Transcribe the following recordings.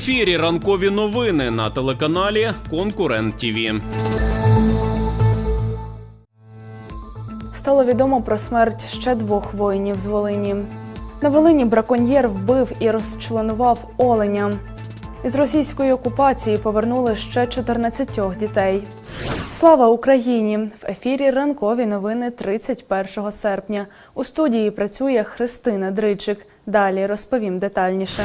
ефірі ранкові новини на телеканалі Конкурент ТІВІ. Стало відомо про смерть ще двох воїнів з Волині. На Волині браконьєр вбив і розчленував оленя. Із російської окупації повернули ще 14 дітей. Слава Україні! В ефірі ранкові новини 31 серпня. У студії працює Христина Дричик. Далі розповім детальніше.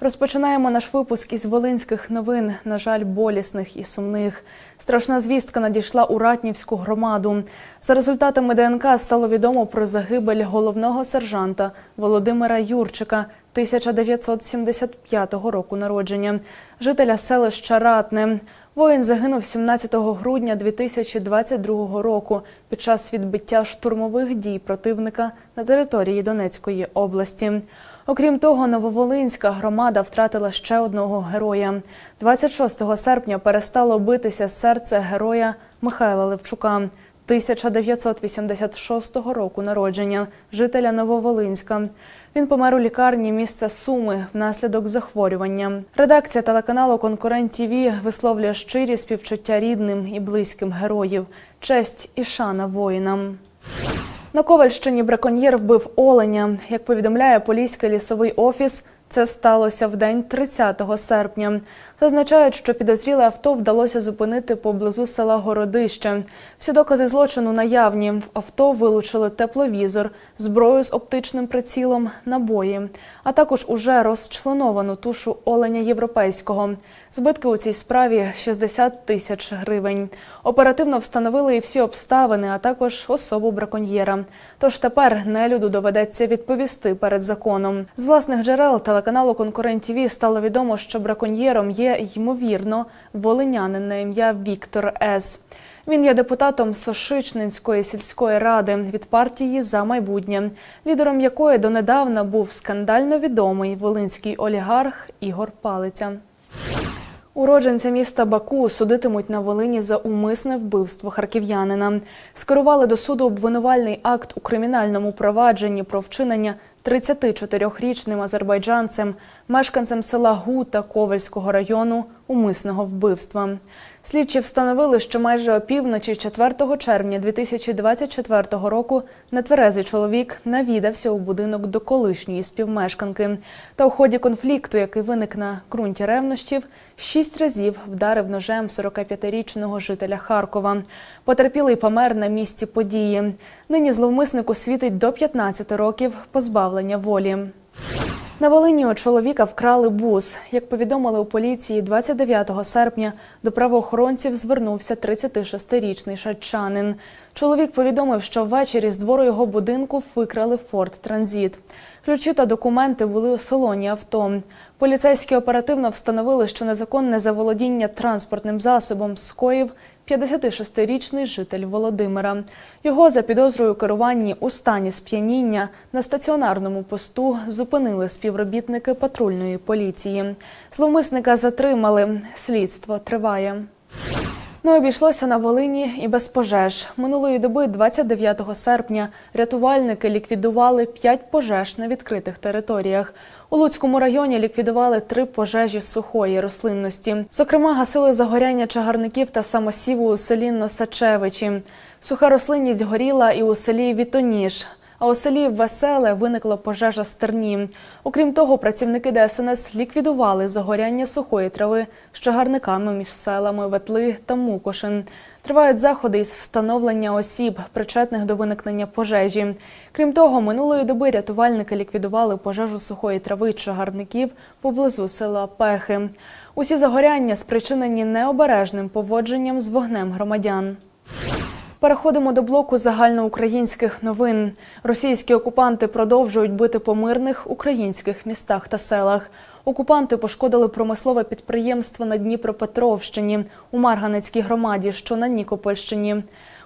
Розпочинаємо наш випуск із волинських новин, на жаль, болісних і сумних. Страшна звістка надійшла у Ратнівську громаду. За результатами ДНК стало відомо про загибель головного сержанта Володимира Юрчика 1975 року народження, жителя селища Ратне. Воїн загинув 17 грудня 2022 року під час відбиття штурмових дій противника на території Донецької області. Окрім того, Нововолинська громада втратила ще одного героя. 26 серпня перестало битися серце героя Михайла Левчука. 1986 року народження, жителя Нововолинська. Він помер у лікарні міста Суми внаслідок захворювання. Редакція телеканалу Конкурент ТІВІ висловлює щирі співчуття рідним і близьким героїв, честь і шана воїнам. На Ковальщині браконьєр вбив оленя. Як повідомляє Поліський лісовий офіс, це сталося в день 30 серпня. Зазначають, що підозріле авто вдалося зупинити поблизу села Городище. Всі докази злочину наявні. В авто вилучили тепловізор, зброю з оптичним прицілом, набої, а також уже розчленовану тушу оленя європейського. Збитки у цій справі 60 тисяч гривень. Оперативно встановили і всі обставини, а також особу браконьєра. Тож тепер нелюду доведеться відповісти перед законом. З власних джерел телеканалу Конкурент ТІВІ стало відомо, що браконьєром є ймовірно волинянин на ім'я Віктор С. Він є депутатом Сошичнинської сільської ради від партії за майбутнє, лідером якої донедавна був скандально відомий волинський олігарх Ігор Палиця. Уродженця міста Баку судитимуть на Волині за умисне вбивство харків'янина. Скерували до суду обвинувальний акт у кримінальному провадженні про вчинення 34-річним азербайджанцем, мешканцем села Гута Ковальського району умисного вбивства. Слідчі встановили, що майже опівночі 4 червня 2024 року нетверезий чоловік навідався у будинок до колишньої співмешканки. Та у ході конфлікту, який виник на ґрунті ревнощів, шість разів вдарив ножем 45-річного жителя Харкова. Потерпілий помер на місці події. Нині зловмиснику світить до 15 років позбавлення волі. На Волині у чоловіка вкрали бус. Як повідомили у поліції, 29 серпня до правоохоронців звернувся 36-річний шатчанин. Чоловік повідомив, що ввечері з двору його будинку викрали Форд Транзит. Ключі та документи були у салоні авто. Поліцейські оперативно встановили, що незаконне заволодіння транспортним засобом скоїв 56-річний житель Володимира. Його за підозрою керуванні у стані сп'яніння на стаціонарному посту зупинили співробітники патрульної поліції. Зловмисника затримали. Слідство триває. Ну, обійшлося на Волині і без пожеж. Минулої доби, 29 серпня, рятувальники ліквідували 5 пожеж на відкритих територіях. У Луцькому районі ліквідували три пожежі сухої рослинності. Зокрема, гасили загоряння чагарників та самосіву у селі Носачевичі. Суха рослинність горіла і у селі Вітоніж. А у селі Веселе виникла пожежа стерні. Окрім того, працівники ДСНС ліквідували загоряння сухої трави з чагарниками між селами Ветли та Мукошин. Тривають заходи із встановлення осіб, причетних до виникнення пожежі. Крім того, минулої доби рятувальники ліквідували пожежу сухої трави чагарників поблизу села Пехи. Усі загоряння спричинені необережним поводженням з вогнем громадян. Переходимо до блоку загальноукраїнських новин. Російські окупанти продовжують бити по мирних українських містах та селах. Окупанти пошкодили промислове підприємство на Дніпропетровщині у Марганецькій громаді, що на Нікопольщині.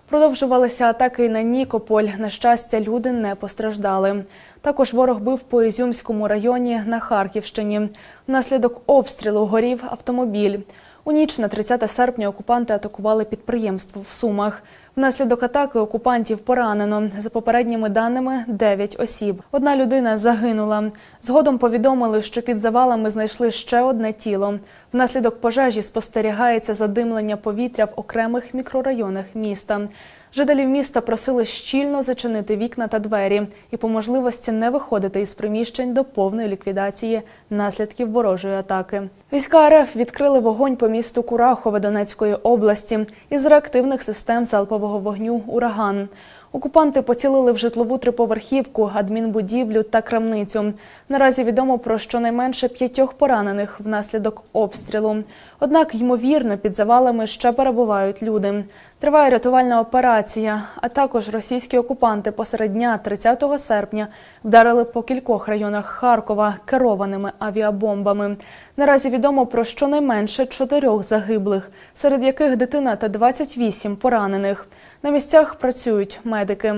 Продовжувалися атаки на Нікополь. На щастя, люди не постраждали. Також ворог бив по Ізюмському районі на Харківщині. Внаслідок обстрілу горів автомобіль. У ніч на 30 серпня окупанти атакували підприємство в Сумах. Внаслідок атаки окупантів поранено. За попередніми даними 9 осіб. Одна людина загинула. Згодом повідомили, що під завалами знайшли ще одне тіло. Внаслідок пожежі спостерігається задимлення повітря в окремих мікрорайонах міста. Жителів міста просили щільно зачинити вікна та двері і по можливості не виходити із приміщень до повної ліквідації наслідків ворожої атаки. Війська РФ відкрили вогонь по місту Курахове Донецької області із реактивних систем залпового вогню Ураган. Окупанти поцілили в житлову триповерхівку, адмінбудівлю та крамницю. Наразі відомо про щонайменше п'ятьох поранених внаслідок обстрілу. Однак, ймовірно, під завалами ще перебувають люди. Триває рятувальна операція, а також російські окупанти посеред дня 30 серпня вдарили по кількох районах Харкова керованими авіабомбами. Наразі відомо про щонайменше чотирьох загиблих, серед яких дитина та 28 поранених. На місцях працюють медики.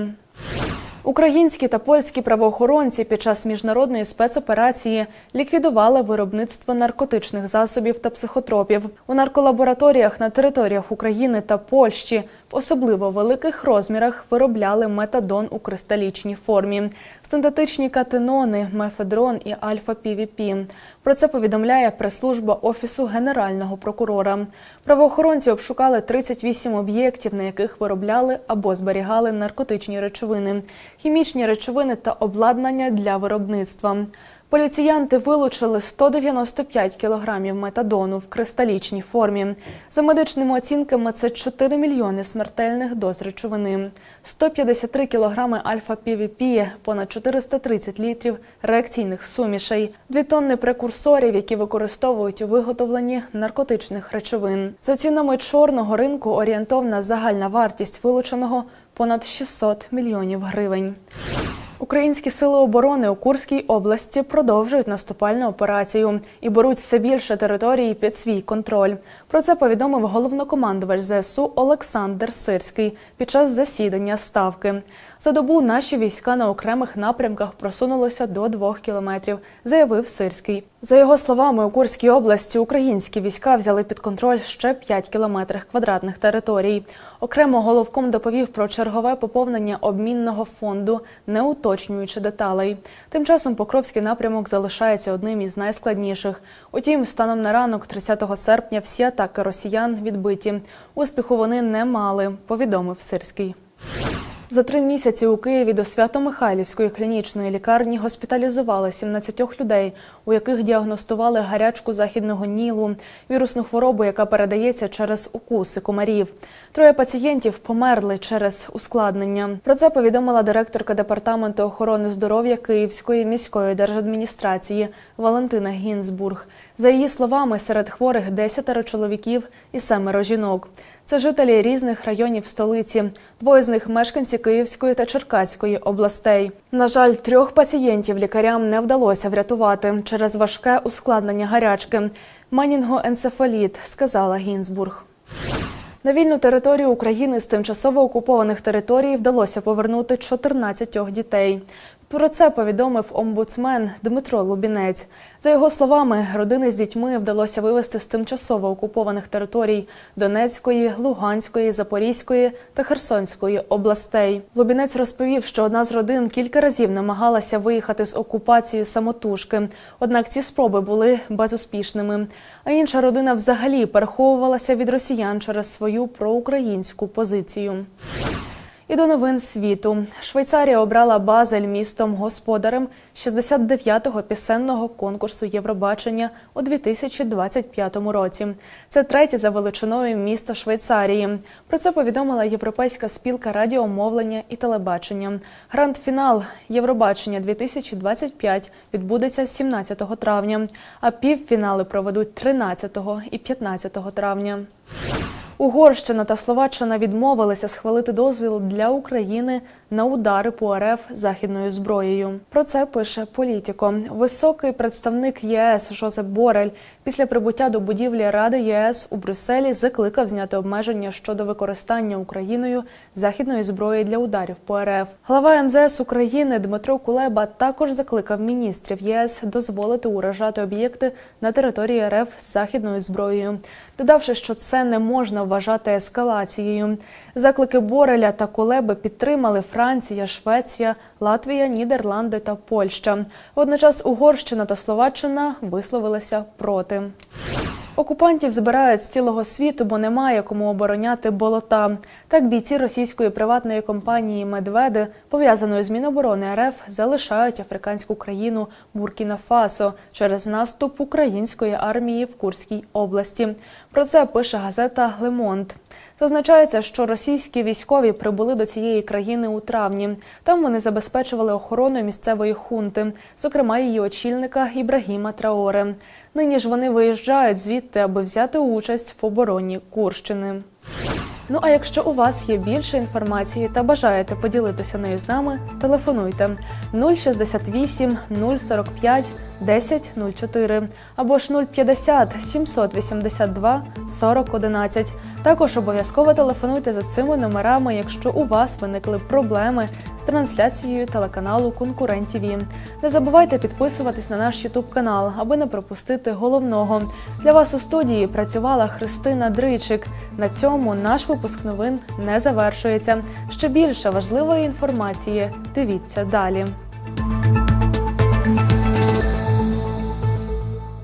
Українські та польські правоохоронці під час міжнародної спецоперації ліквідували виробництво наркотичних засобів та психотропів у нарколабораторіях на територіях України та Польщі. В особливо великих розмірах виробляли метадон у кристалічній формі, синтетичні катинони, мефедрон і альфа-півіпі. Про це повідомляє прес-служба офісу генерального прокурора. Правоохоронці обшукали 38 об'єктів, на яких виробляли або зберігали наркотичні речовини, хімічні речовини та обладнання для виробництва. Поліціянти вилучили 195 кілограмів метадону в кристалічній формі. За медичними оцінками, це 4 мільйони смертельних доз речовини, 153 кілограми альфа-півіпі, понад 430 літрів реакційних сумішей, 2 тонни прекурсорів, які використовують у виготовленні наркотичних речовин. За цінами чорного ринку орієнтовна загальна вартість вилученого понад 600 мільйонів гривень. Українські сили оборони у Курській області продовжують наступальну операцію і беруть все більше території під свій контроль. Про це повідомив головнокомандувач ЗСУ Олександр Сирський під час засідання ставки. За добу наші війська на окремих напрямках просунулися до двох кілометрів, заявив Сирський. За його словами, у Курській області українські війська взяли під контроль ще 5 кілометрів квадратних територій. Окремо головком доповів про чергове поповнення обмінного фонду, не уточнюючи деталей. Тим часом Покровський напрямок залишається одним із найскладніших. Утім, станом на ранок, 30 серпня, всі атаки росіян відбиті. Успіху вони не мали, повідомив Сирський. За три місяці у Києві до Свято-Михайлівської клінічної лікарні госпіталізували 17 людей, у яких діагностували гарячку західного нілу, вірусну хворобу, яка передається через укуси комарів. Троє пацієнтів померли через ускладнення. Про це повідомила директорка департаменту охорони здоров'я Київської міської держадміністрації Валентина Гінзбург. За її словами, серед хворих десятеро чоловіків і семеро жінок. Це жителі різних районів столиці. Двоє з них мешканці Київської та Черкаської областей. На жаль, трьох пацієнтів лікарям не вдалося врятувати через важке ускладнення гарячки. Менінгоенцефаліт, сказала Гінзбург. На вільну територію України з тимчасово окупованих територій вдалося повернути 14 дітей. Про це повідомив омбудсмен Дмитро Лубінець. За його словами, родини з дітьми вдалося вивезти з тимчасово окупованих територій Донецької, Луганської, Запорізької та Херсонської областей. Лубінець розповів, що одна з родин кілька разів намагалася виїхати з окупації самотужки, однак ці спроби були безуспішними. А інша родина взагалі переховувалася від росіян через свою проукраїнську позицію. І до новин світу Швейцарія обрала Базель містом господарем 69-го пісенного конкурсу Євробачення у 2025 році. Це третє за величиною місто Швейцарії. Про це повідомила Європейська спілка радіомовлення і телебачення. Гранд-фінал Євробачення 2025 відбудеться 17 травня, а півфінали проведуть 13 і 15 травня. Угорщина та Словаччина відмовилися схвалити дозвіл для України на удари по РФ західною зброєю. Про це пише Політіко. Високий представник ЄС Жозеп Борель після прибуття до будівлі Ради ЄС у Брюсселі закликав зняти обмеження щодо використання Україною західної зброї для ударів по РФ. Глава МЗС України Дмитро Кулеба також закликав міністрів ЄС дозволити уражати об'єкти на території РФ з західною зброєю, додавши, що це не можна вважати ескалацією. Заклики Бореля та Кулеби підтримали Франція, Швеція, Латвія, Нідерланди та Польща. Водночас Угорщина та Словаччина висловилися проти. Окупантів збирають з цілого світу, бо немає кому обороняти болота. Так бійці російської приватної компанії Медведи, пов'язаної з Міноборони РФ, залишають африканську країну Буркіна Фасо через наступ української армії в Курській області. Про це пише газета Лемонт. Зазначається, що російські військові прибули до цієї країни у травні. Там вони забезпечували охорону місцевої хунти, зокрема її очільника Ібрагіма Траоре. Нині ж вони виїжджають звідти, аби взяти участь в обороні Курщини. Ну а якщо у вас є більше інформації та бажаєте поділитися нею з нами, телефонуйте 068 045 10 04 або ж 050 782 40 11. Також обов'язково телефонуйте за цими номерами, якщо у вас виникли проблеми з трансляцією телеканалу Конкурент ТВ. Не забувайте підписуватись на наш Ютуб канал, аби не пропустити головного. Для вас у студії працювала Христина Дричик. На цьому наш випуск новин не завершується. Ще більше важливої інформації дивіться далі.